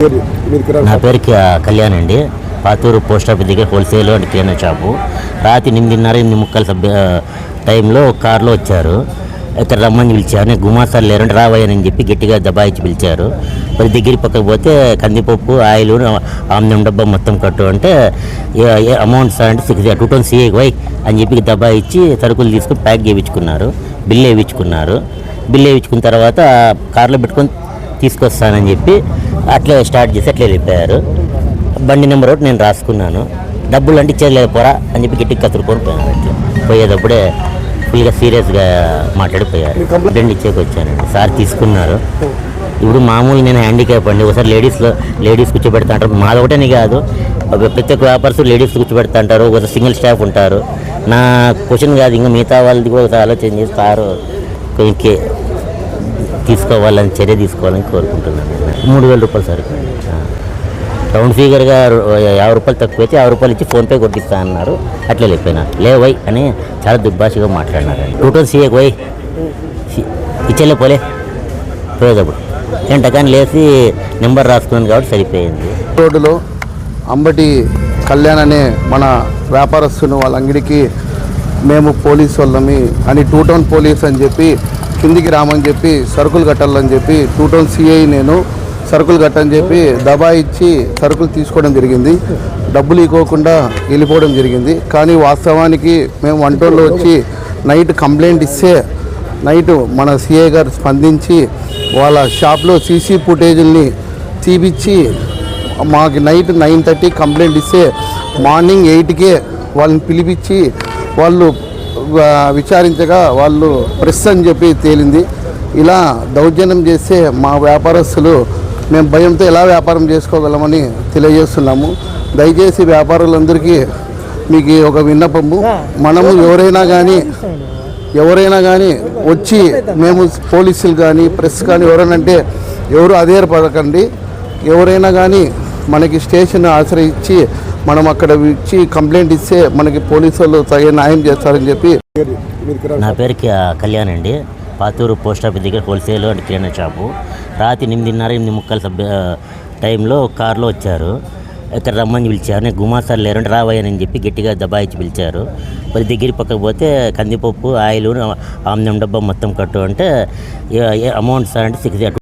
నా పేరు కళ్యాణ్ అండి. పాతూరు పోస్ట్ ఆఫీస్ దగ్గర హోల్సేల్ అండ్ కిరాణా షాపు. రాత్రి ఎనిమిదిన్నర ఎనిమిది ముక్కల సభ్య టైంలో కార్లో వచ్చారు. ఇక్కడ రమ్మని పిలిచారు. గుమాసాలు లేరంటే రావయ్యని చెప్పి గట్టిగా దబాయించి పిలిచారు. మరి దగ్గర పక్కకు పోతే కందిపప్పు ఆయిల్ ఆమ్లం డబ్బా మొత్తం కట్టు అంటే అమౌంట్ సార్ అంటే సిక్స్ టూ థౌసండ్ సిఏ వై అని చెప్పి దబాయించి సరుకులు తీసుకుని ప్యాక్ చేయించుకున్నారు. బిల్ వేయించుకున్నారు. బిల్ వేయించుకున్న తర్వాత కార్లో పెట్టుకొని తీసుకొస్తానని చెప్పి అట్లే స్టార్ట్ చేసి అట్లే వెళ్ళిపోయారు. బండి నెంబర్ ఒకటి నేను రాసుకున్నాను. డబ్బులు అంటే ఇచ్చేది పోరా అని చెప్పి గట్టికి కతురుకొని పోయాను అట్లా. పోయేటప్పుడే ఫుల్గా సీరియస్గా మాట్లాడిపోయారు. రెండు ఇచ్చేకి వచ్చానండి సార్ తీసుకున్నారు. ఇప్పుడు మామూలు నేను హ్యాండిక్యాప్ అండి. ఒకసారి లేడీస్లో లేడీస్ కూర్చోబెడతా అంటారు. మాది ఒకటేని కాదు. ప్రతి ఒక్క వ్యాపారస్తు లేడీస్ కూర్చోబెడతా అంటారు. ఒకసారి సింగిల్ స్టాఫ్ ఉంటారు. నా క్వశ్చన్ కాదు. ఇంకా మిగతా వాళ్ళది కూడా ఒకసారి ఆలోచన చేసి సారు కొంచెం తీసుకోవాలని చర్య తీసుకోవాలని కోరుకుంటున్నాను. మూడు వేల రూపాయలు సరిపోయింది రౌండ్ ఫిగర్గా యాభై రూపాయలు తక్కువ అయితే యాభై రూపాయలు ఇచ్చి ఫోన్పే కొట్టిస్తా అన్నారు. అట్లే లేకపోయినా లేవై అని చాలా దుర్భాషగా మాట్లాడినారు టూ సీఏకి పోయి వై. ఇచ్చేలే పోలే. పోయేటప్పుడు. గంట కానీ లేచి నెంబర్ రాసుకున్నాను కాబట్టి సరిపోయింది. రోడ్డులో అంబటి కళ్యాణ్ అనే మన వ్యాపారస్తుని వాళ్ళ అంగడికి మేము పోలీస్ వాళ్ళమి అని టూ టౌన్ పోలీస్ అని చెప్పి కిందికి రామని చెప్పి సరుకులు కట్టాలని చెప్పి టూ టౌన్ సిఐ నేను సరుకులు కట్టని చెప్పి దబా ఇచ్చి సరుకులు తీసుకోవడం జరిగింది. డబ్బులు ఇవ్వకుండా వెళ్ళిపోవడం జరిగింది. కానీ వాస్తవానికి మేము వంటోళ్ళు వచ్చి నైట్ కంప్లైంట్ ఇస్తే నైట్ మన సిఐ గారు స్పందించి వాళ్ళ షాప్లో సీసీ ఫుటేజుల్ని తీపిచ్చి మాకు నైట్ నైన్ థర్టీ కంప్లైంట్ ఇస్తే మార్నింగ్ ఎయిట్కే వాళ్ళని పిలిపించి వాళ్ళు విచారించగా వాళ్ళు ప్రెస్ అని చెప్పి తేలింది. ఇలా దౌర్జన్యం చేస్తే మా వ్యాపారస్తులు మేము భయంతో ఎలా వ్యాపారం చేసుకోగలమని తెలియజేస్తున్నాము. దయచేసి వ్యాపారులందరికీ మీకు ఒక విన్నపము. మనము ఎవరైనా కానీ ఎవరైనా కానీ వచ్చి మేము పోలీసులు కానీ ప్రెస్ కానీ ఎవరైనా అంటే ఎవరు అధైర్పడకండి ఎవరైనా కానీ మనకి స్టేషన్ ఆశ్రయించి మనం అక్కడ ఇచ్చి కంప్లైంట్ ఇస్తే మనకి పోలీసు వాళ్ళు తగిన న్యాయం చేస్తారని చెప్పి. నా పేరు కళ్యాణ్ అండి. పాతూరు పోస్ట్ ఆఫీస్ దగ్గర హోల్సేల్ అండ్ కిరాణా షాపు. రాత్రి ఎనిమిదిన్నర ఎనిమిది ముక్కల సభ్య టైంలో కార్లో వచ్చారు. ఇక్కడ రమ్మని పిలిచారు. నేను గుమాసాలు లేరంటే రావయ్యని చెప్పి గట్టిగా దబాయించి పిలిచారు. మరి దగ్గర పక్కకు పోతే కందిపప్పు ఆయిల్ ఆమ్లం డబ్బా మొత్తం కట్టు అంటే అమౌంట్ సార్ అంటే సిక్స్